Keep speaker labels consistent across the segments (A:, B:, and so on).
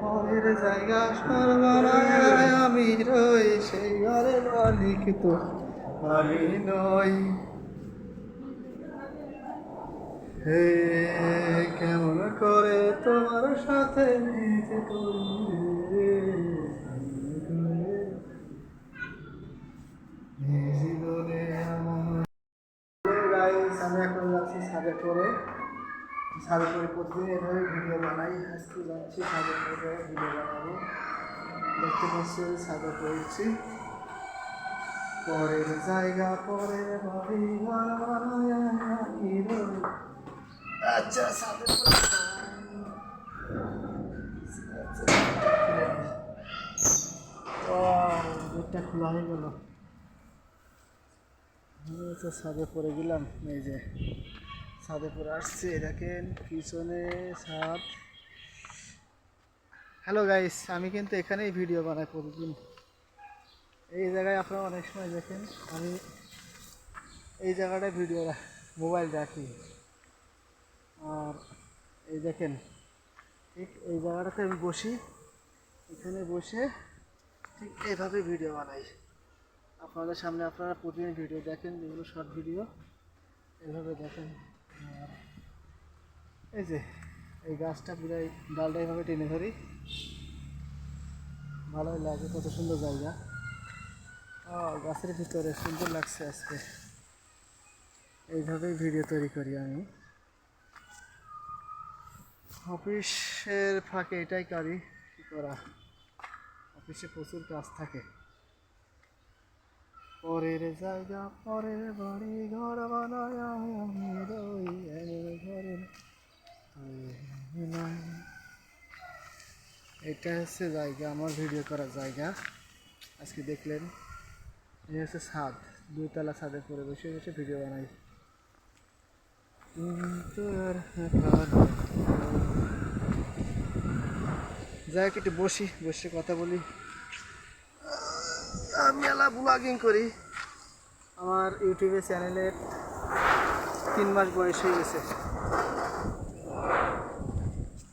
A: পরের জায়গা সর্বনায় আমি রই, সেই ঘরে মালিক আমি নই। হে, কেমন করে তোমার সাথে করি আমার আমি এখন যাচ্ছি ছাদে পরে। ছাদে পরে প্রতিদিন এভাবে ভিডিও বানাই। আজকে যাচ্ছি ভিডিও বানাবো। দেখতে পাচ্ছি ছাদে পরের জায়গা, পরের আচ্ছা ছাদে গেটটা খোলা হয়ে গেল। ছাদে পড়ে গেলাম, এই যে। ছাদে পড়ে আসছে দেখেন পিছনে ছাদ হ্যালো গাইস আমি কিন্তু এখানেই ভিডিও বানাই প্রতিদিন। এই জায়গায় আপনারা অনেক সময় দেখেন, আমি এই জায়গাটায় ভিডিও মোবাইল রাখি। আর এই দেখেন, ঠিক এই জায়গাটাতে আমি বসি। এখানে বসে ঠিক এইভাবে ভিডিও বানাই। আপনাদের সামনে আপনারা প্রতিদিন ভিডিও দেখেন যেগুলো শর্ট ভিডিও এইভাবে দেখেন। এই যে, এই গাছটা পুরাই ডালটা এইভাবে টেনে ধরি। ভালোই লাগে, কত সুন্দর জায়গা। গাছের ভিতরে সুন্দর লাগছে আজকে। এইভাবেই ভিডিও তৈরি করি আমি। অফিসের ফাঁকে এটাই করি, কী করা? অফিসে প্রচুর কাজ থাকে। পরের জায়গা, পরের বাড়ি ঘর ঘরে। এটা হচ্ছে জায়গা, আমার ভিডিও করার জায়গা। আজকে দেখলেন, এই হচ্ছে ছাদ। দুইতলা ছাদে পরে বসে বসে ভিডিও বানাই। কিন্তু আর যাই একটু বসি, বসে কথা বলি। ব্লগিং করি। আমার ইউটিউবে চ্যানেলের তিন মাস বয়স হয়ে গেছে।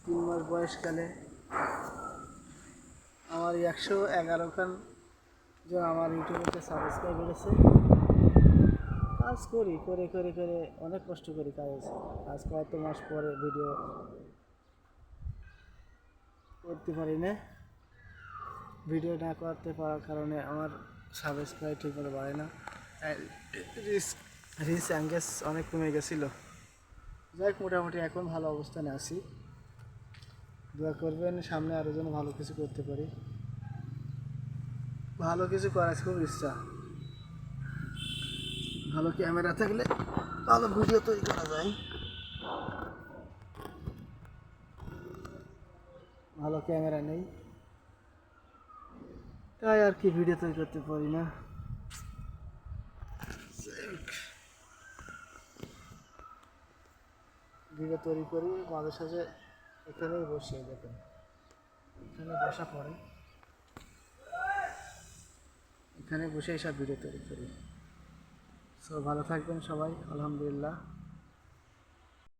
A: তিন মাস বয়সকালে আমার একশো এগারো খান জন আমার ইউটিউবে সাবস্ক্রাইব করেছে কাজ করি, করে করে করে, অনেক কষ্ট করি কাজ। কাজ কত মাস পরে ভিডিও করতে পারি না। ভিডিও না করতে পারার কারণে আমার সাবস্ক্রাইব ঠিক মতো বাড়ে না। রিস অ্যাঙ্গেস অনেক কমে গেছিল। যাই মোটামুটি এখন ভালো অবস্থানে আছি। দোয়া করবেন, সামনে আরও যেন ভালো কিছু করতে পারি। ভালো কিছু করার খুব ইচ্ছা। ভালো ক্যামেরা থাকলে ভালো ভিডিও তৈরি করা যায়। ভালো ক্যামেরা নেই। তাই আর কি ভিডিও তৈরি করতে পারি না। ভিডিও তৈরি করি, মাঝে সাঝে এখানেই বসে, দেখেন। এখানে বসা পড়ে। এখানে বসে সব ভিডিও তৈরি করি। সো ভালো থাকবেন সবাই, আলহামদুলিল্লাহ।